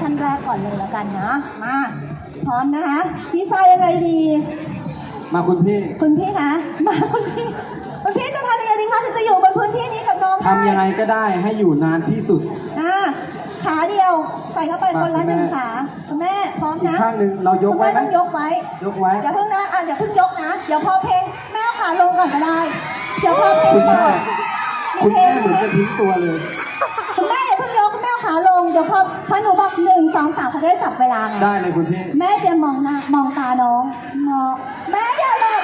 ท่านแรกก่อนเลยแล้วกันนะมาพร้อมนะคะดีไซน์ยังไงดี มาคุณพี่ คุณพี่คะมาคุณพี่คุณพี่จะทำยังไงดีคะถึงจะอยู่บนพื้นที่นี้กับน้องด้ทำยังไงก็ได้ให้อยู่นานที่สุดอ่าขาเดียวใส่เข้าไปคนละมาคุณหนึ่งแม่ขาคุณแม่พร้อมอีกนะข้างหนึ่งเรายกไว้คุณไหมแม่ต้องยกไว้ ยกไว้อย่าเพิ่งนะอะอย่าเพิ่งยกนะเดี๋ยวพอเพลงแม่เอาขาลงก่อนก็ได้ เดี๋ยวพอเพลงคุณเปิแม่ดคุณแม่เหมือนจะทิ้งตัวเลยคุณแม่ ลงเดี๋ยวพอพอหนูบอกหนึ่งสองสามเขาจะได้จับเวลาไงได้เลยคุณพี่ แม่เตรียมมองหน้ามองตาน้องมองแม่อย่าหลบ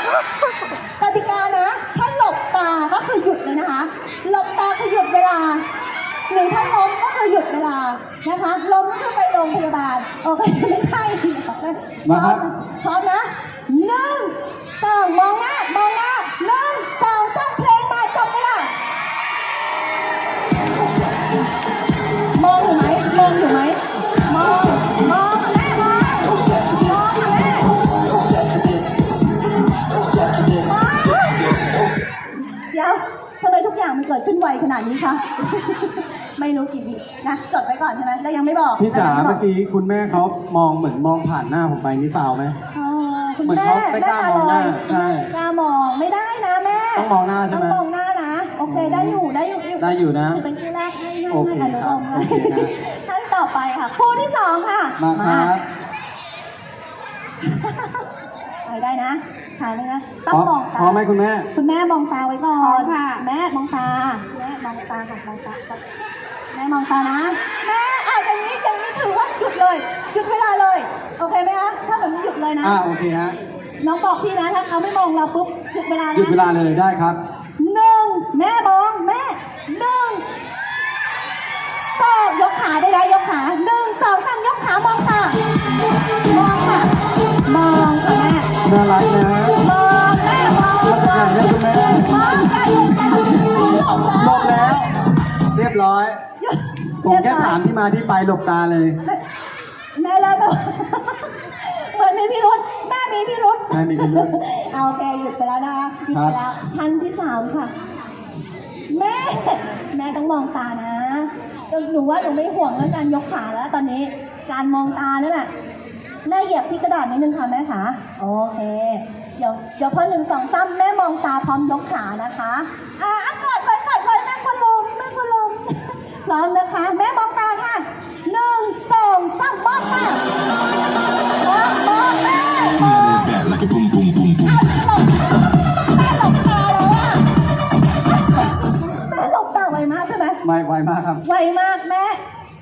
กติกานะ ถ้าหลบตาก็คือหยุดเลยนะคะ หลบตาคือหยุดเวลา หรือถ้าล้มก็คือหยุดเวลานะคะล้มก็คือไปโรงพยาบาลโอเคไม่ใช่มาครับ อย่างมันเกิดขึ้นไวขนาดนี้คะ ไม่รู้กี่วินะจดไว้ก่อนใช่ไหมแล้วยังไม่บอกพี่จ๋ายังไบเมื่อกี้คุณแม่เขามองเหมือนมองผ่านหน้าผมไปนี่ฟาวไหมอ๋อคุณเหมือนแม่เขาไม่กล้ามองหน้าแม่ตลยใช่กล้ามองไม่ได้นะแม่ต้องมองหน้าใช่ไหมต้องมองหน้านะโอเคได้อยู่ได้อยู่ได้อยู่นะถืเป็นคู่แรกให้ให้โอเคให้อนุโลมครับให้โอเคนะท่านต่อไปค่ะคู่ที่สองค่ะมาครับ ไปได้นะขาเลยนะพต้องร้อมมองตาพร้อมไหมคุณแม่ คุณแม่มองตาไว้ก่อพร้อนมค่ะ แม่มองตา แม่มองตาค่ะมองตาก่อนแม่มองตานะ แม่อะอย่างนี้อย่างนี้ถือว่าหยุดเลย หยุดเวลาเลย โอเคไหมคะถ้าแบบนี้หยุดเลยนะอ่าโอเคฮะน้องบอกพี่นะถ้าเขาไม่มองเราปุ๊บหยุดเวลานะหยุดเวลาเลยได้ครับหนึ่งแม่มองแม่หนึ่งสองยกขาได้ได้ยกขาหนึ่งสองสามยกขามองค่ะ น่ารักนะมองแม่มองรับประทานได้คุณแม่มองค่ะหยุดค่ะหยุดหลบแล้ว เรียบร้อย ผมแค่ถามที่มาที่ไปหลบตาเลย แม่แล้วแบบเหมือนมีพิรุษแม่มีพิรุษแม่มีพิรุธ เอาโอเคหยุดไปแล้วนะคะหยุดไปแล้วท่านที่สามค่ะ แม่ แม่ต้องมองตานะ หนูว่าหนูไม่ห่วงเรื่องการยกขาแล้ว ตอนนี้การมองตานั่นแหละ แม่เหยียบที่กระดาษนิดนึงค่ะแม่ขาโอเค เดี๋ยวเดี๋ยวพอหนึ่งสองสามแม่มองตาพร้อมยกขานะคะอะอะกอดไว้กอดไว้แม่คนลมแม่คนลมพร้อมนะคะ แม่มองตาค่ะหนึ่งสองสามมองค่ะมองมองแม่มอง There's that like a boom, boom, boom, boom. แม่หลบตาแล้วอะแม่หลบตาไวมากใช่ไหมไม่ไวมากครับ ไวมากแม่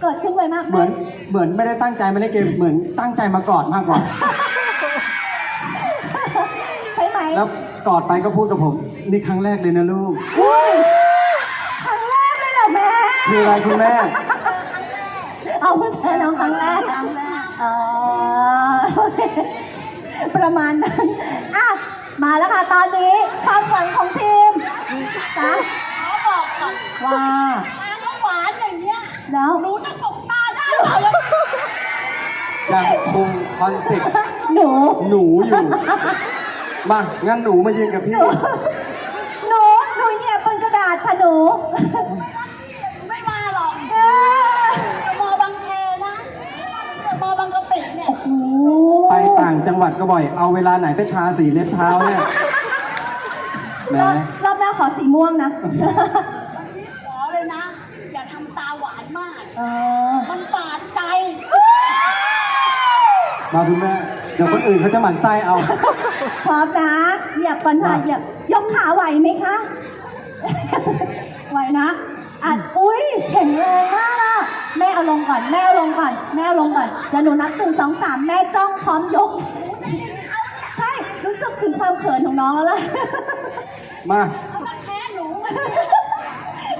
เกิดขึ้นไวมากเหมือน เหมือนไม่ได้ตั้งใจมาเล่นเกมเหมือนตั้งใจมากอดมากกว่า ใช่ไหมแล้วกอดไปก็พูดกับผม นี่ครั้งแรกเลยนะลูกอุ้ยครั้งแรกเลยเหรอแม่ คืออะไรคุณแม่ เอาเพื่อเจอน้องครั้งแรกอ๋อโอเคประมาณนั้นอะมาแล้วค่ะตอนนี้ความหวังของทีมจ้ะ ขอบอกก่อน ว่า ตาเขาหวานอย่างเงี้ย แล้ว หนูจะสบตาได้เหรอแล้ว ยังคงค อนเซ็ปต์หนู หนูอยู่ มา งั้นหนูมายืนกับพี่ หนู หนูเหยียบบนกระดาษค่ะหนู ไม่มาหรอกเออจะมอบางแคนะจะมอบางกะปิเนี่ย โอ้โหไปต่างจังหวัดก็บ่อย เอาเวลาไหนไปทาสีเล็บเท้าเนี่ยแหม รอบรอบหน้าขอสีม่วงนะ มาคุณแม่ เดี๋ยวคนอื่นเขาจะหมั่นไส้เอา พร้อมนะเหยียบก่อนค่ะมา เหยียบยกขาไหวไหมคะ ไหวนะอะอุ้ยแข็งแรงมากอะแม่เอาลงก่อน แม่เอาลงก่อน แม่เอาลงก่อนเดี๋ยวหนูนับหนึ่งสองสามแม่จ้องพร้อมยก ใช่รู้สึกถึงความเขินของน้องแล้วล่ะ มาเขามาแพ้หนู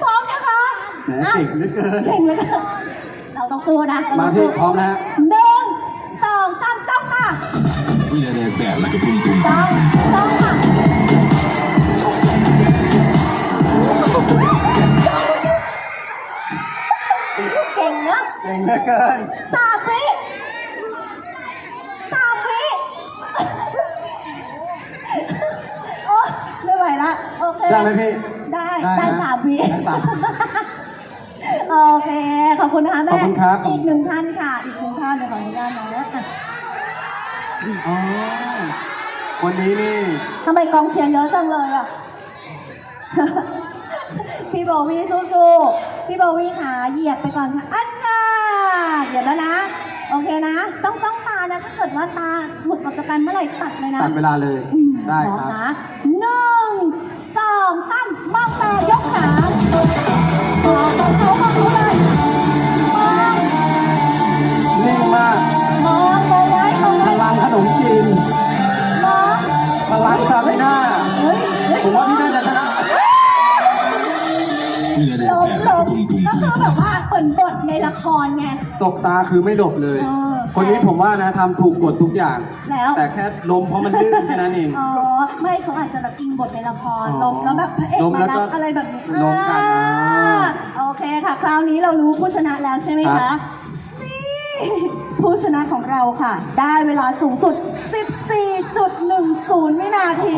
พร้อมนะคะแหมอะเก่งเหลือเกิน เก่งเลยค่ะเราต้องสู้นะเรมาต้องพี่สู้ พร้อมนะฮะ ห Bring that ass back like a boom, boom, จ้อง boom. จ้องค่ะเก่งนะเก่งเหลือเกินสามวิสามวิโอ้ไม่ไหวละโอเคได้ไหมพี่ ได้ได้ได้นะสามวิได้สามโอเค ขอบคุณนะคะแม่ขอบคุณครับ อีกหนึ่งท่านค่ะ อีกหนึ่งท่านเดี๋ยวขออนุญาตนะอะ อ๋อคนนี้นี่ทำไมกองเชียร์เยอะจังเลยอะ พี่โบวี่สู้ๆพี่โบวี่ขาเหยียบไปก่อนค่ะอันน่าเหยียบแล้วนะ โอเคนะ ต้องจ้องตานะ ถ้าเกิดว่าตาหลุดออกจากกันเมื่อไหร่ตัดเลยนะตัดเวลาเลยอืมได้พร้อมครับ นะหนึ่งสองสามมองตายกขามองมองเขา ละครไง สบตาคือไม่หลบเลย เออ คนนี้ผมว่านะทำถูกกฎทุกอย่าง แล้วแต่แค่ลมเพราะมันลื่นแค่นั้นเอง อ๋อไม่เขาอาจจะแบบอิงบทในละครอ๋อลมแล้วแบบพระเอกล้มมาแล้วรัก็บอะไรแบบนี้ล้มกันอ่าอ่าโอเคค่ะ คราวนี้เรารู้ผู้ชนะแล้วใช่ไหมครัคะบ นี่ผู้ชนะของเราค่ะ ได้เวลาสูงสุด 14.10 วินาที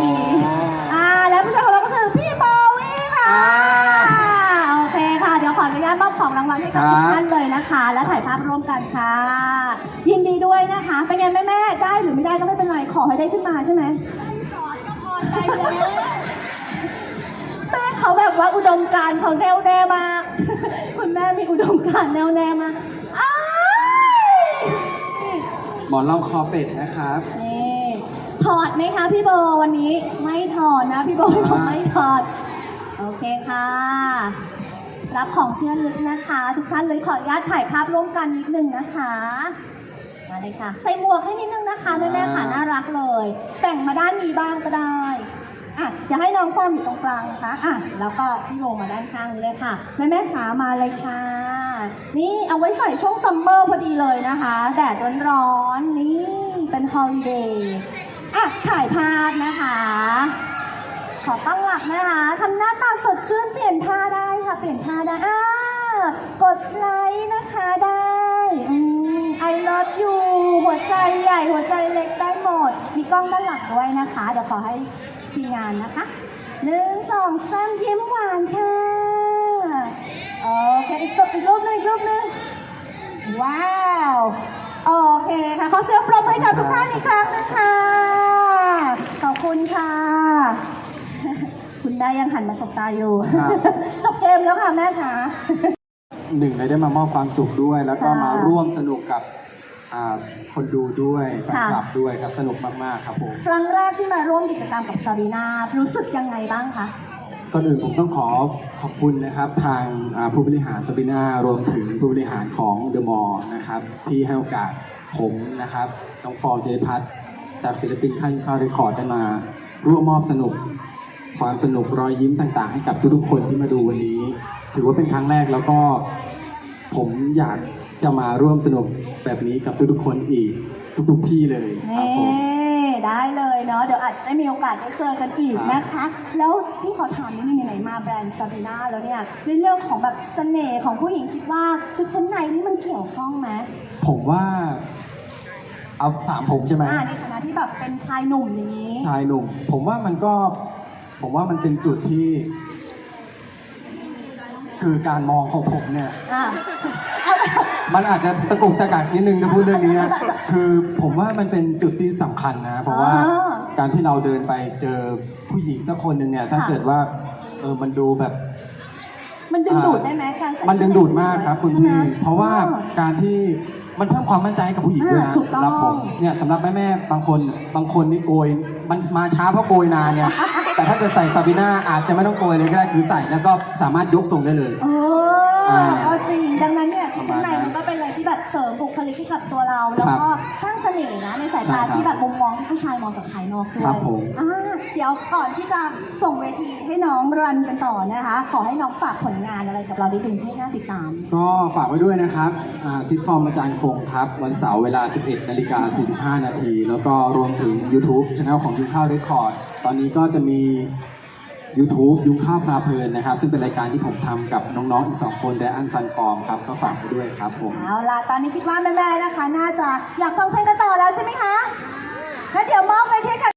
อ่า แล้วผู้ชนะของเรา กับครับทุกท่านเลยนะคะ และถ่ายภาพร่วมกันค่ะ ยินดีด้วยนะคะเป็นไงแม่แม่ๆได้หรือไม่ได้ก็ไม่เป็นไรขอให้ได้ขึ้นมาใช่ไหมพอใจแล้วแม่เขาแบบว่าอุดมการณ์เขาแน่วแน่มากคุณแม่มีอุดมการณ์แน่วแน่มากอ้ายหมอนรองคอเป็ดนะครับนี่ถอดไหมคะพี่โบวันนี้ไม่ถอดนะพี่โบบอกไม่ถอดโอเคค่ะ รับของที่ระลึกนะคะ ทุกท่านเลยขออนุญาตถ่ายภาพร่วมกันนิดนึงนะคะมาเลยค่ะ ใส่หมวกให้นิดนึงนะคะแม่แม่ค่ะน่ารักเลย แต่งมาด้านนี้บ้างก็ได้อะอย่าให้น้องความอยู่ตรงกลางนะคะอะแล้วก็พี่โบมาด้านข้างเลยค่ะแม่แม่ขามาเลยค่ะ นี่เอาไว้ใส่ช่วงซัมเมอร์พอดีเลยนะคะ แดดร้อนๆนี่เป็นฮอลิเดย์อะถ่ายภาพนะคะ ขอตั้งหลักนะคะทำหน้าตาสดชื่นเปลี่ยนท่าได้ ค่ะเปลี่ยนท่าได้อ่ากดไลค์นะคะได้อืม I love you หัวใจใหญ่หัวใจเล็กได้หมด มีกล้องด้านหลังด้วยนะคะ เดี๋ยวขอให้ทีมงานนะคะหนึ่งสองสามยิ้มหวานค่ะโอเคอีกตัวอีกรูปหนึงอีกรูปหนึงว้าวโอเคค่ะขอเสียงปรบมือให้กับทุกท่านอีกครั้งนึงค่ะขอบคุณค่ะ แม่ยังหันมาสบตาอยู่ ครับ จบเกมแล้วค่ะแม่คะหนึ่งเลยได้มามอบความสุขด้วย แล้วก็ค่ะมาร่วมสนุกกับอ่าคนดูด้วยแฟนค่ะ คลับด้วยครับสนุกมากๆครับผมครั้งแรกที่มาร่วมกิจกรรมกับซารีนารู้สึกยังไงบ้างคะ ก่อนอื่นผมต้องขอขอบคุณนะครับ ทางอ่าผู้บริหารสปินารวมถึงผู้บริหารของเดอะมอลนะครับ ที่ให้โอกาสผมนะครับน้องฟอร์มเจริพัฒน์จากศิลปินค่ายข้าวเรคคอร์ดได้มา ร่วมมอบสนุก ความสนุกรอยยิ้มต่าง ๆ ให้กับทุกๆคนที่มาดูวันนี้ ถือว่าเป็นครั้งแรกแล้วก็ผมอยากจะมาร่วมสนุกแบบนี้กับทุกๆคนอีกทุกๆที่เลยครับนี่ผมได้เลยเนาะเดี๋ยวอาจจะได้มีโอกาสได้เจอกันอีกครับนะคะ แล้วพี่ขอถามนิดนึงไหนๆมาแบรนด์ซาบีนาแล้วเนี่ยในเรื่องของแบบเสน่ห์ของผู้หญิงคิดว่าชุดชั้นในนี่มันเกี่ยวข้องไหมผมว่าเอาถามผมใช่ไหมอ่าในฐานะที่แบบเป็นชายหนุ่มอย่างนี้ ชายหนุ่ม ผมว่ามันก็ ผมว่ามันเป็นจุดที่ คือการมองของผมเนี่ย อ่าเอาแบบมันอาจจะตะกุกตะกักนิดนึงนะพูดเรื่องนี้นะ คือผมว่ามันเป็นจุดที่สำคัญนะ เพราะว่าอ๋อการที่เราเดินไปเจอผู้หญิงสักคนหนึ่งเนี่ย ถ้าค่ะเกิดว่า เออมันดูแบบ มันดึงดูดได้ไหมการใส่มันดึงดูดมากครับคุณพี่ ใช่ไหม เพราะว่าอ๋อการที่มันเพิ่มความมั่นใจให้กับผู้หญิงด้วยนะอ่าถูกต้อง สำหรับผมเนี่ยสำหรับแม่แม่ๆบางคนบางคนนี่โกย มันมาช้าเพราะโกยนานเนี่ย แต่ถ้าเกิดใส่ซาบิน่าอาจจะไม่ต้องโกยเลยก็ได้คือใส่แล้วก็สามารถยกทรงได้เลย เอออ่าก็จริง ดังนั้นเนี่ยชุดชั้นใน แบบเสริมบุคลิกให้กับตัวเรา แล้วครับก็สร้างเสน่ห์นะในสายใช่ตาครับที่แบบมุมมองที่ผู้ชายมองจากภายนอกด้วยครับผมอ่าเดี๋ยวก่อนที่จะส่งเวทีให้น้องรันกันต่อนะคะ ขอให้น้องฝากผลงานอะไรกับเราได้ดึงให้น่าติดตาม ก็ฝากไว้ด้วยนะครับอ่าซิทคอมอาจารย์คงครับ วันเสาร์เวลา 11นาฬิกา45 นาที แล้วก็รวมถึง YouTube Channel ของยุงข้าวเรคคอร์ดตอนนี้ก็จะมี YouTube ยุคข้าวปลาเพลินนะครับ ซึ่งเป็นรายการที่ผมทำกับน้องๆอีก2คนแดอันซันฟอร์มครับ ก็ฝากไปด้วยครับผม เอาล่ะ ตอนนี้คิดว่าแม่ๆนะคะ น่าจะอยากฟังเพลงกันต่อแล้วใช่ไหมคะงั้นเดี๋ยวมอบไปที่ค่ะ